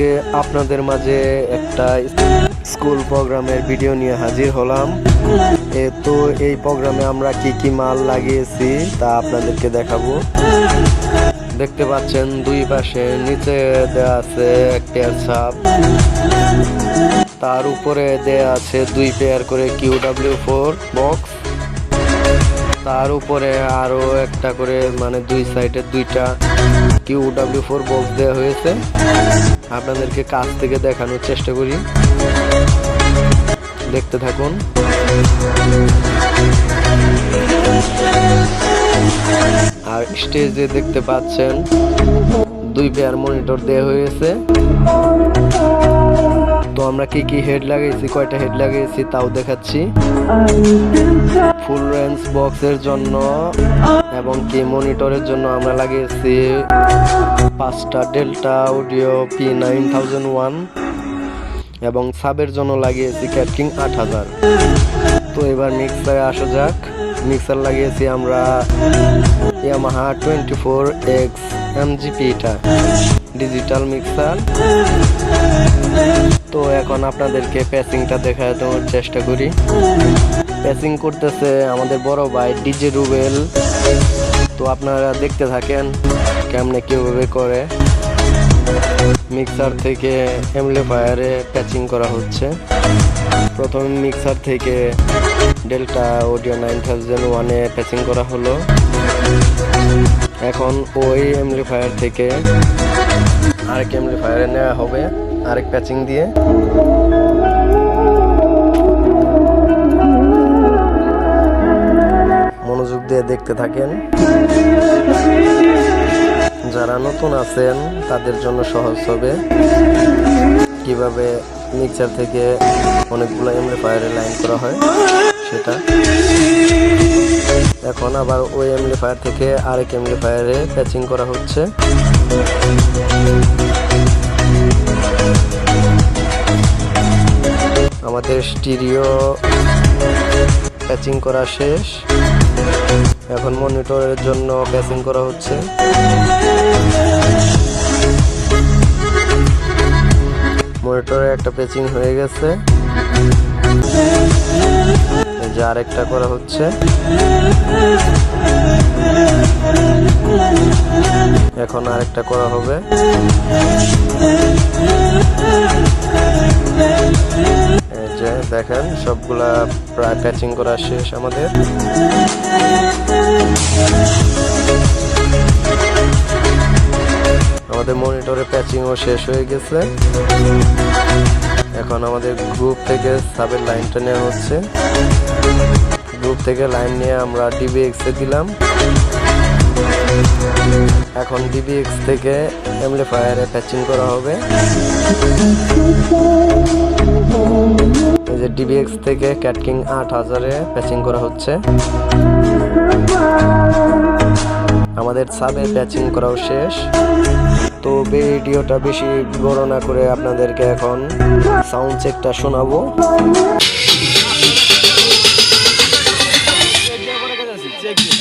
আজকে আপনাদের মাঝে একটা স্কুল প্রোগ্রামের ভিডিও নিয়ে হাজির হলাম। এ তো এই প্রোগ্রামে আমরা কি কি মাল লাগিয়েছি তা আপনাদেরকে দেখাবো। দেখতে পাচ্ছেন দুই পাশে নিচে দেওয়া আছে এক পেয়ার ছাপ। তার উপরে দেয়া আছে দুই পেয়ার করে কিউ ডাব্লিউ ফোর বক্স। তার উপরে আরও একটা করে মানে দুই সাইডে দুইটা কিউ ডাব্লিউ ফোর বক্স দেওয়া হয়েছে। আপনাদেরকে কাছ থেকে দেখানোর চেষ্টা করি। দেখতে থাকুন। আর স্টেজে দেখতে পাচ্ছেন, দুই পেয়ার মনিটর দেওয়া হয়েছে তো আমরা কি কি হেড লাগাইছি, কয়টা হেড লাগাইছি তাও দেখাচ্ছি। ফুল রেঞ্জ বক্সের জন্য এবং কি মনিটরের জন্য আমরা লাগিয়েছি পাঁচটা delta audio P nine thousand one এবং সাবের জন্য লাগিয়েছি ক্যাটকিং আট হাজার। তো এবার মিক্সারে আসা যাক। মিক্সার লাগিয়েছি আমরা ইয়ামাহা টোয়েন্টি ফোর এক্স এমজিপিটা ডিজিটাল মিক্সার এখন আপনাদেরকে প্যাসিংটা দেখা দেওয়ার চেষ্টা করি। প্যাসিং করতেছে আমাদের বড় ভাই ডিজে রুবেল। তো আপনারা দেখতে থাকেন কেমনে কীভাবে করে। মিক্সার থেকে এমপ্লিফায়ারে প্যাচিং করা হচ্ছে। প্রথম মিক্সার থেকে ডেল্টা অডিও নাইন থাউজেন্ড ওয়ানে প্যাচিং করা হলো। এখন ওই এমপ্লিফায়ার থেকে আরেক এমপ্লিফায়ারে নেওয়া হবে, আরেক প্যাচিং দিয়ে। মনোযোগ দিয়ে দেখতে থাকেন। যারা নতুন আছেন, তাদের জন্য সহজ হবে। কীভাবে মিক্সার থেকে অনেকগুলো এমপ্লিফায়ারে লাইন করা হয়, সেটা এখন আবার ওই এমপ্লিফায়ার থেকে আরেক এমপ্লিফায়ারে প্যাচিং করা হচ্ছে। আমাদের স্টিরিও প্যাচিং করা শেষ। এখন মনিটরের জন্য প্যাচিং করা হচ্ছে। মনিটরে একটা প্যাচিং হয়ে গেছে। যে আরেকটা করা হচ্ছে। এখন আরেকটা করা হবে। যে দেখেন, সবগুলা প্রায় প্যাচিং করা শেষ আমাদের। আমাদের মনিটরে প্যাচিংও শেষ হয়ে গেছে। এখন আমাদের গ্রুপ থেকে সাবের লাইনটা নেওয়া হচ্ছে। গ্রুপ থেকে লাইন নিয়ে আমরা ডিবিএক্স এ দিলাম। এখন ডিবিএক্স থেকে এমপ্লিফায়ারে প্যাচিং করা হবে। এই যে ডিবিএক্স থেকে ক্যাটকিং আট হাজারে প্যাচিং করা হচ্ছে। আমাদের সাবে প্যাচিং করাও শেষ। তো ভিডিওটা বেশি গণনা করে আপনাদেরকে এখন সাউন্ড চেকটা শোনাবো। চেক